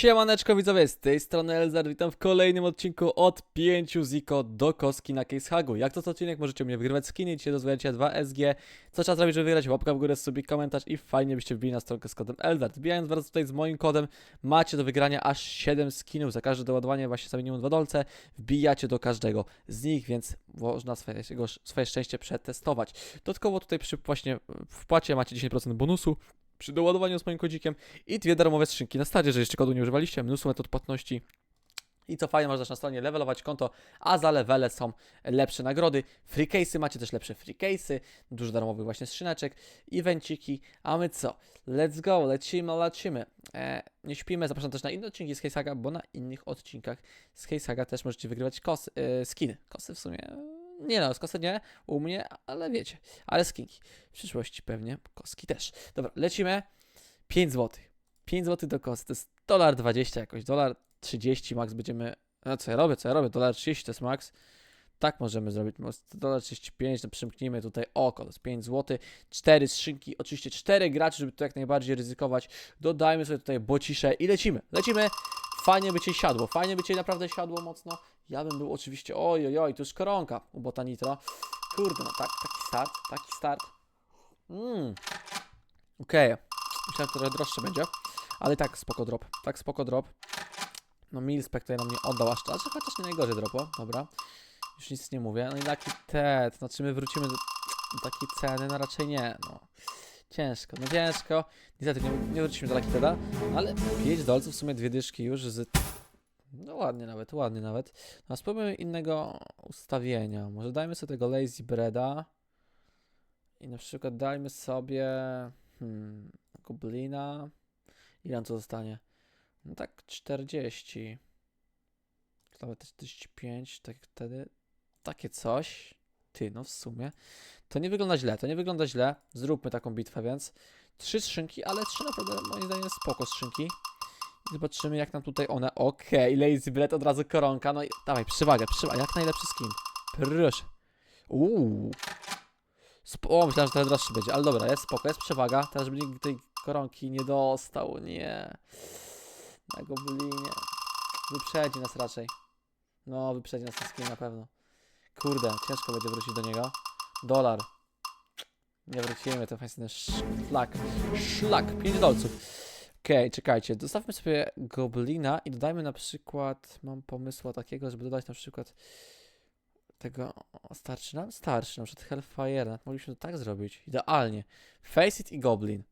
Siemaneczko widzowie, z tej strony Elzar, witam w kolejnym odcinku od 5 Ziko do kostki na Case Hagu. Jak to co odcinek możecie mnie wygrywać skiny, dzisiaj rozwijacie 2 SG. Co trzeba zrobić, żeby wygrać? Łapka w górę, subik, komentarz i fajnie byście wbili na stronkę z kodem Elzar. Wbijając wraz tutaj z moim kodem macie do wygrania aż 7 skinów, za każde doładowanie właśnie za minimum 2 dolce wbijacie do każdego z nich, więc można swoje, swoje szczęście przetestować. Dodatkowo tutaj przy właśnie wpłacie macie 10% bonusu przy doładowaniu z moim kodzikiem i dwie darmowe skrzynki na stadzie, że jeszcze kodu nie używaliście, mnóstwo metod płatności. I co fajnie, można na stronie levelować konto, a za levele są lepsze nagrody. Free case'y, macie też lepsze free case'y, dużo darmowych właśnie skrzyneczek, evenciki, a my co? Let's go, lecimy, lecimy. E, nie śpimy, zapraszam też na inne odcinki z Casehaga, bo na innych odcinkach z Casehaga też możecie wygrywać kos, e, skiny. Kosy w sumie, nie no, z nie, u mnie, ale wiecie, ale skinki. W przyszłości pewnie, koski też. Dobra, lecimy. 5 zł. 5 zł do kosy, to jest dolar 20 jakoś, dolar 30 max będziemy, no co ja robię, co ja robię, dolar 30 to jest max. Tak możemy zrobić, dolar 35, no przymknijmy tutaj oko, to jest 5 zł, 4 skrzynki, oczywiście 4 graczy, żeby to jak najbardziej ryzykować. Dodajmy sobie tutaj bocisze i lecimy, lecimy. Fajnie by cię siadło, fajnie by cię naprawdę siadło mocno. Ja bym był oczywiście, oj, oj, tu już koronka u Bota Nitro. Kurde, no tak, taki start, taki start. Mmm. Okej, myślałem, że trochę droższe będzie, ale tak, spoko drop, tak, spoko drop. No Milspec tutaj nam nie oddał aż, aż chociaż nie najgorzej dropo, dobra. Już nic nie mówię. No i taki TED, znaczy my wrócimy do, do takiej ceny, no raczej nie, no. Ciężko, no ciężko. Niestety nie, nie wrócimy do Lucky Teda, ale 5 dolców, w sumie dwie dyszki już z... No ładnie nawet, ładnie nawet. No spróbujmy innego ustawienia. Może dajmy sobie tego Lazy Breada i na przykład dajmy sobie hmm, Goblina. Ile nam to zostanie? No tak 40. Nawet 45, tak jak wtedy. Takie coś. Ty, no w sumie. To nie wygląda źle, to nie wygląda źle. Zróbmy taką bitwę, więc trzy skrzynki, ale trzy naprawdę moim zdaniem spoko skrzynki. Zobaczymy jak nam tutaj one. Okej, Lazy Bread od razu koronka. No i dawaj, przywagę, przywagę. Jak najlepszy skin. Proszę. Uuu. Sp o, myślałem, że trochę droższy będzie, ale dobra, jest spoko, jest przewaga. Teraz, żeby nikt tej koronki nie dostał, nie. Na goblinie. Wyprzedzi nas raczej. No, wyprzedzi nas ten skin na pewno. Kurde, ciężko będzie wrócić do niego. Dolar. Nie wrócimy, to fajny szlak. Szlak, 5 dolców. Okej, czekajcie, dostawmy sobie goblina i dodajmy na przykład, mam pomysła takiego, żeby dodać na przykład tego, o, starczy nam? Starczy, na przykład Hellfire, mogliśmy to tak zrobić, idealnie. Face it i goblin.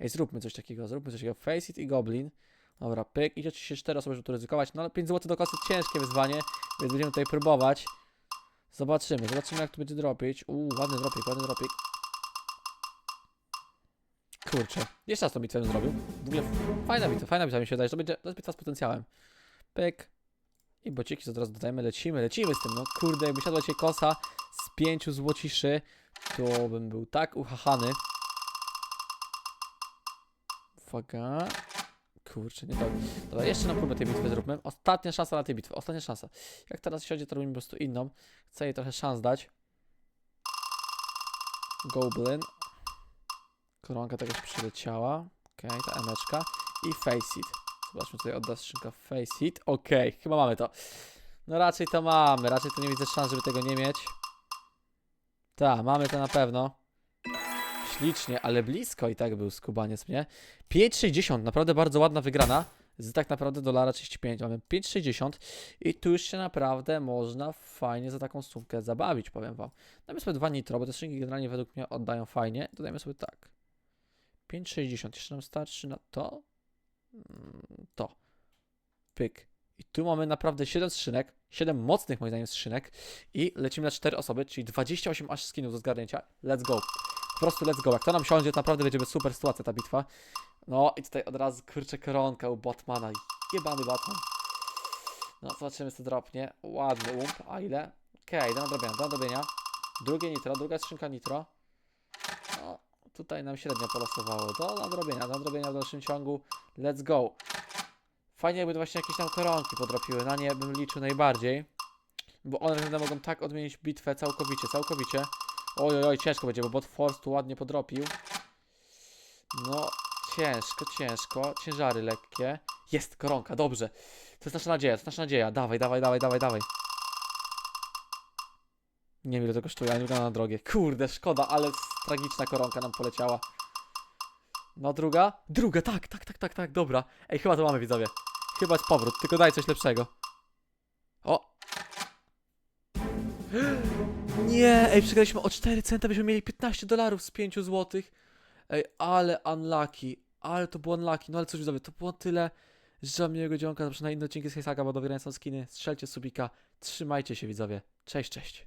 Ej, zróbmy coś takiego, zróbmy coś takiego, face it i goblin. Dobra, pyk, idzie oczywiście 4 osoby, żeby tu ryzykować, no ale 5 zł do kosy ciężkie wyzwanie, więc będziemy tutaj próbować. Zobaczymy, zobaczymy jak to będzie dropić. Uuu, ładny dropik, ładny dropik. Kurczę, jeszcze raz tą bitwę bym zrobił. W ogóle fajna bitwa, fajna bitwa mi się wydaje, że to będzie, to jest bitwa z potencjałem. Pyk. I bociki co teraz dodajemy, lecimy, lecimy z tym, no kurde, jakby siadła dzisiaj kosa z pięciu złociszy, to bym był tak uchachany. Uwaga. Kurczę, nie to. Dobra, jeszcze na próbę tej bitwy zróbmy. Ostatnia szansa na tej bitwy, ostatnia szansa. Jak teraz siądzie, to robimy po prostu inną. Chcę jej trochę szans dać. Goblin. Koronka tegoś przyleciała. Okej, ta emeczka. I face it. Zobaczmy, tutaj odda skrzynka face it. Okej, chyba mamy to. No raczej to mamy, raczej tu nie widzę szans, żeby tego nie mieć. Tak, mamy to na pewno. Ślicznie, ale blisko i tak był skubaniec mnie. 5,60, naprawdę bardzo ładna wygrana. Z tak naprawdę dolara 35. Mamy 5,60 i tu już się naprawdę można fajnie za taką stówkę zabawić, powiem wam. Dajmy sobie dwa nitro, bo te szynki generalnie według mnie oddają fajnie. Dodajmy sobie tak. 5,60. Jeszcze nam starczy na to. Mm, To. Pyk. I tu mamy naprawdę 7 skrzynek, 7 mocnych moim zdaniem skrzynek i lecimy na 4 osoby, czyli 28 aż skinów do zgarnięcia. Let's go. Po prostu let's go. Jak to nam siądzie, to naprawdę będzie super sytuacja ta bitwa. No i tutaj od razu kurczę koronka u Batmana. Jebany Batman. No zobaczymy co dropnie. Ładny ump. A ile? Okej, do nadrobienia, do nadrobienia. Drugie nitro, druga skrzynka nitro. Tutaj nam średnio polosowało. Do nadrobienia, do nadrobienia w dalszym ciągu. Let's go. Fajnie jakby właśnie jakieś tam koronki podropiły. Na nie bym liczył najbardziej. Bo one naprawdę mogą tak odmienić bitwę całkowicie, całkowicie. Oj, oj, oj, ciężko będzie, bo bot force tu ładnie podropił. No, ciężko, ciężko. Ciężary lekkie. Jest, koronka, dobrze. To jest nasza nadzieja, to jest nasza nadzieja. Dawaj, dawaj, dawaj, dawaj, dawaj. Nie wiem ile to kosztuje, nie wygląda na drogie. Kurde, szkoda, ale tragiczna koronka nam poleciała. No druga? Druga, tak, tak, tak, tak, tak, dobra. Ej, chyba to mamy widzowie. Chyba jest powrót, tylko daj coś lepszego. O! Nie, ej, przegraliśmy o 4 centy, byśmy mieli 15 dolarów z 5 złotych. Ej, ale unlucky, ale to było unlucky, no ale cóż widzowie, to było tyle. Życzę miłego dzionka, zapraszam na inne odcinki z Heisaga, bo do są skiny. Strzelcie subika, trzymajcie się widzowie. Cześć, cześć.